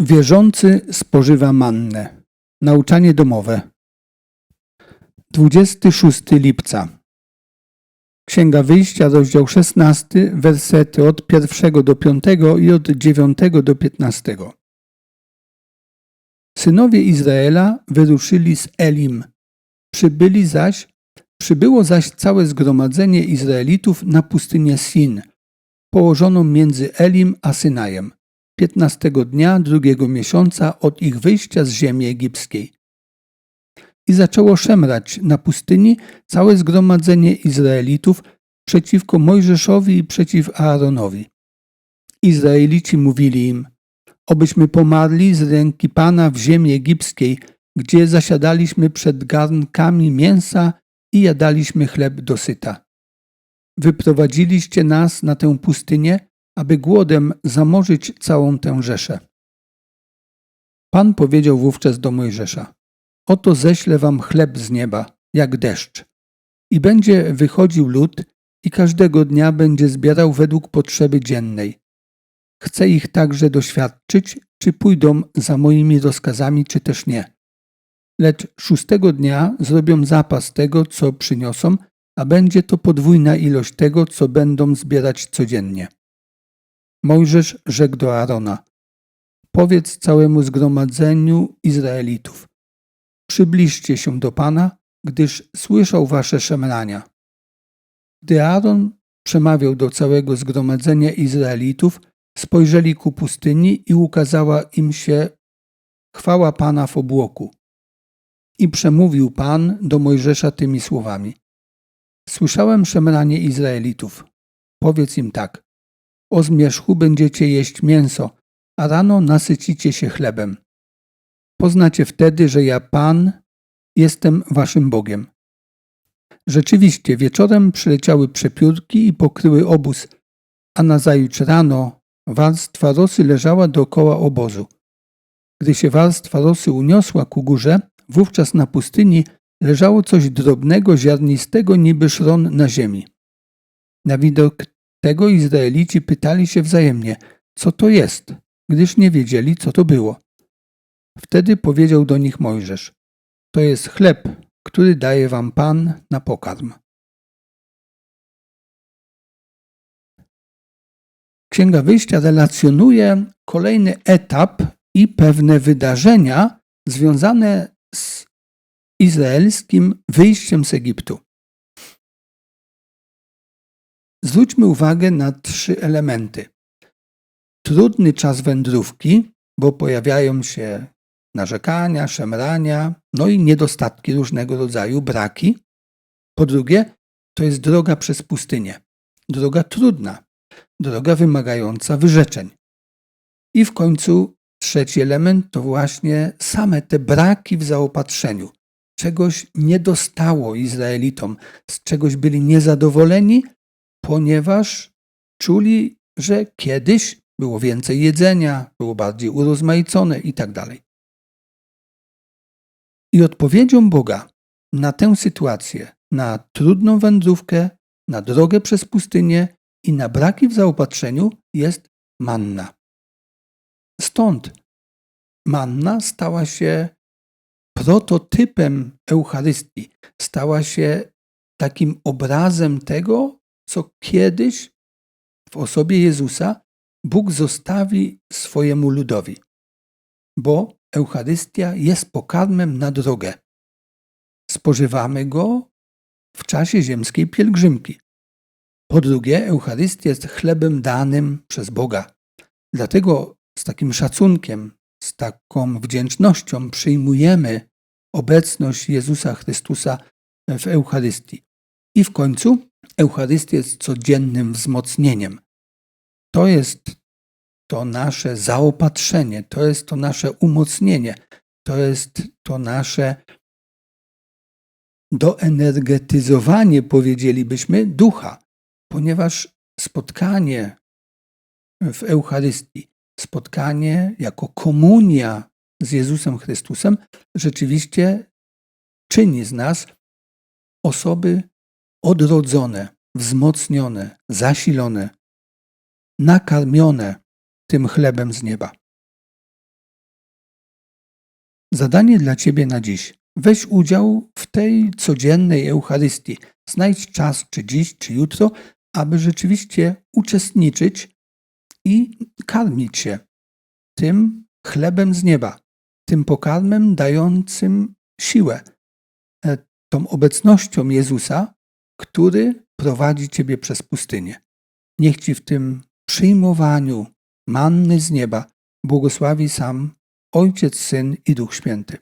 Wierzący spożywa mannę. Nauczanie domowe. 26 lipca. Księga Wyjścia, rozdział 16, wersety od 1 do 5 i od 9 do 15. Synowie Izraela wyruszyli z Elim. Przybyli zaś, przybyło zaś całe zgromadzenie Izraelitów na pustynię Sin, położoną między Elim a Synajem. 15 dnia drugiego miesiąca od ich wyjścia z ziemi egipskiej. I zaczęło szemrać na pustyni całe zgromadzenie Izraelitów przeciwko Mojżeszowi i przeciw Aaronowi. Izraelici mówili im, obyśmy pomarli z ręki Pana w ziemi egipskiej, gdzie zasiadaliśmy przed garnkami mięsa i jadaliśmy chleb dosyta. Wyprowadziliście nas na tę pustynię, aby głodem zamorzyć całą tę rzeszę. Pan powiedział wówczas do Mojżesza: Oto ześlę wam chleb z nieba, jak deszcz, i będzie wychodził lud, i każdego dnia będzie zbierał według potrzeby dziennej. Chcę ich także doświadczyć, czy pójdą za moimi rozkazami, czy też nie. Lecz szóstego dnia zrobią zapas tego, co przyniosą, a będzie to podwójna ilość tego, co będą zbierać codziennie. Mojżesz rzekł do Aarona: Powiedz całemu zgromadzeniu Izraelitów: Przybliżcie się do Pana, gdyż słyszał wasze szemrania. Gdy Aaron przemawiał do całego zgromadzenia Izraelitów, spojrzeli ku pustyni i ukazała im się chwała Pana w obłoku. I przemówił Pan do Mojżesza tymi słowami: Słyszałem szemranie Izraelitów. Powiedz im tak: o zmierzchu będziecie jeść mięso, a rano nasycicie się chlebem. Poznacie wtedy, że ja Pan jestem waszym Bogiem. Rzeczywiście wieczorem przyleciały przepiórki i pokryły obóz, a nazajutrz rano warstwa rosy leżała dookoła obozu. Gdy się warstwa rosy uniosła ku górze, wówczas na pustyni leżało coś drobnego, ziarnistego, niby szron na ziemi. Na widok tego Izraelici pytali się wzajemnie, co to jest, gdyż nie wiedzieli, co to było. Wtedy powiedział do nich Mojżesz: To jest chleb, który daje wam Pan na pokarm. Księga Wyjścia relacjonuje kolejny etap i pewne wydarzenia związane z izraelskim wyjściem z Egiptu. Zwróćmy uwagę na trzy elementy. Trudny czas wędrówki, bo pojawiają się narzekania, szemrania, no i niedostatki różnego rodzaju, braki. Po drugie, to jest droga przez pustynię. Droga trudna, droga wymagająca wyrzeczeń. I w końcu trzeci element to właśnie same te braki w zaopatrzeniu. Czegoś nie dostało Izraelitom, z czegoś byli niezadowoleni, ponieważ czuli, że kiedyś było więcej jedzenia, było bardziej urozmaicone i tak. I odpowiedzią Boga na tę sytuację, na trudną wędrówkę, na drogę przez pustynię i na braki w zaopatrzeniu jest manna. Stąd manna stała się prototypem Eucharystii, stała się takim obrazem tego, co kiedyś w osobie Jezusa Bóg zostawi swojemu ludowi. Bo Eucharystia jest pokarmem na drogę. Spożywamy go w czasie ziemskiej pielgrzymki. Po drugie, Eucharystia jest chlebem danym przez Boga. Dlatego z takim szacunkiem, z taką wdzięcznością przyjmujemy obecność Jezusa Chrystusa w Eucharystii. I w końcu Eucharystia jest codziennym wzmocnieniem. To jest to nasze zaopatrzenie, to jest to nasze umocnienie, to jest to nasze doenergetyzowanie, powiedzielibyśmy, ducha, ponieważ spotkanie w Eucharystii, spotkanie jako komunia z Jezusem Chrystusem rzeczywiście czyni z nas osoby odrodzone, wzmocnione, zasilone, nakarmione tym chlebem z nieba. Zadanie dla Ciebie na dziś. Weź udział w tej codziennej Eucharystii. Znajdź czas, czy dziś, czy jutro, aby rzeczywiście uczestniczyć i karmić się tym chlebem z nieba, tym pokarmem dającym siłę, e, tą obecnością Jezusa, który prowadzi Ciebie przez pustynię. Niech Ci w tym przyjmowaniu manny z nieba błogosławi sam Ojciec, Syn i Duch Święty.